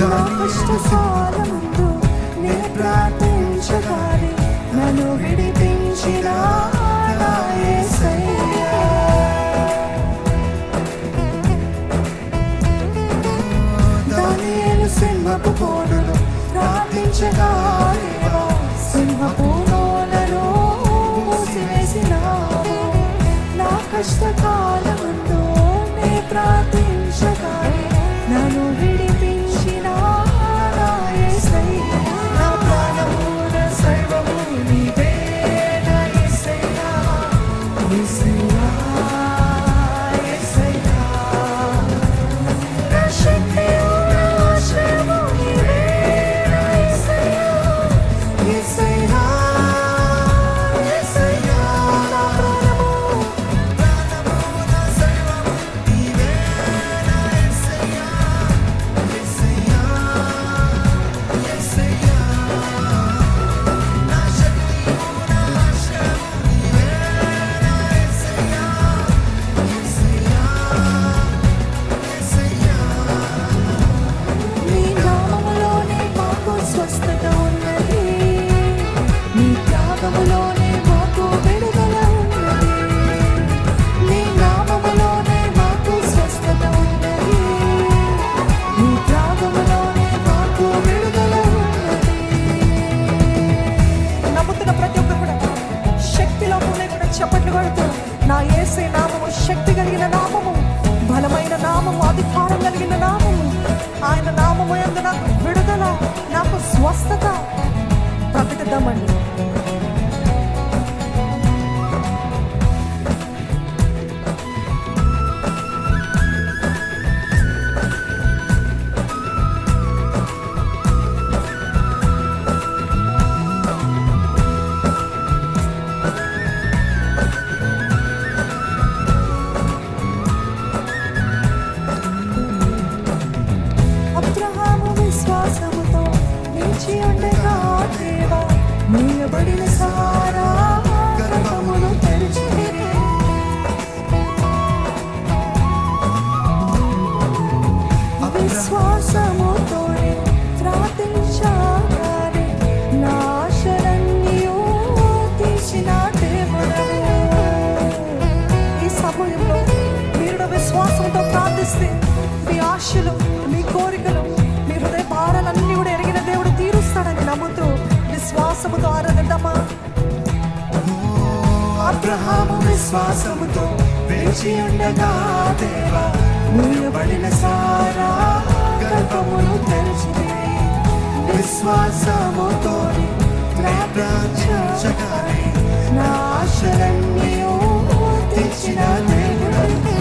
కష్టసాలముందు నే ప్రార్థించగానే నన్ను విడిపించినా. చెప్పట్లు కొడుతూ నా ఏసే నామము శక్తి కలిగిన నామము బలమైన నామము అధికారం కలిగిన నామము. ఆయన నామము నాకు విడుదల నాకు స్వస్థత. ప్రకటిద్దామండి. విశ్వాసంతో ప్రార్థిస్తే మీ ఆశలు మీ కోరికలు మీ హృదయ భారాలన్నీ కూడా ఎరిగిన దేవుడు తీరుస్తాడని నమ్ముతూ విశ్వాసముతో ఆరాధమా అబ్రహాము విశ్వాసముతో వేచి ఉండగా దేవా ముయబడిన సారా గర్భమును తెలిసి విశ్వాసముతో నా ప్రార్థించగానే నా ఆశలన్నీ తెచ్చిన దేవుడంటే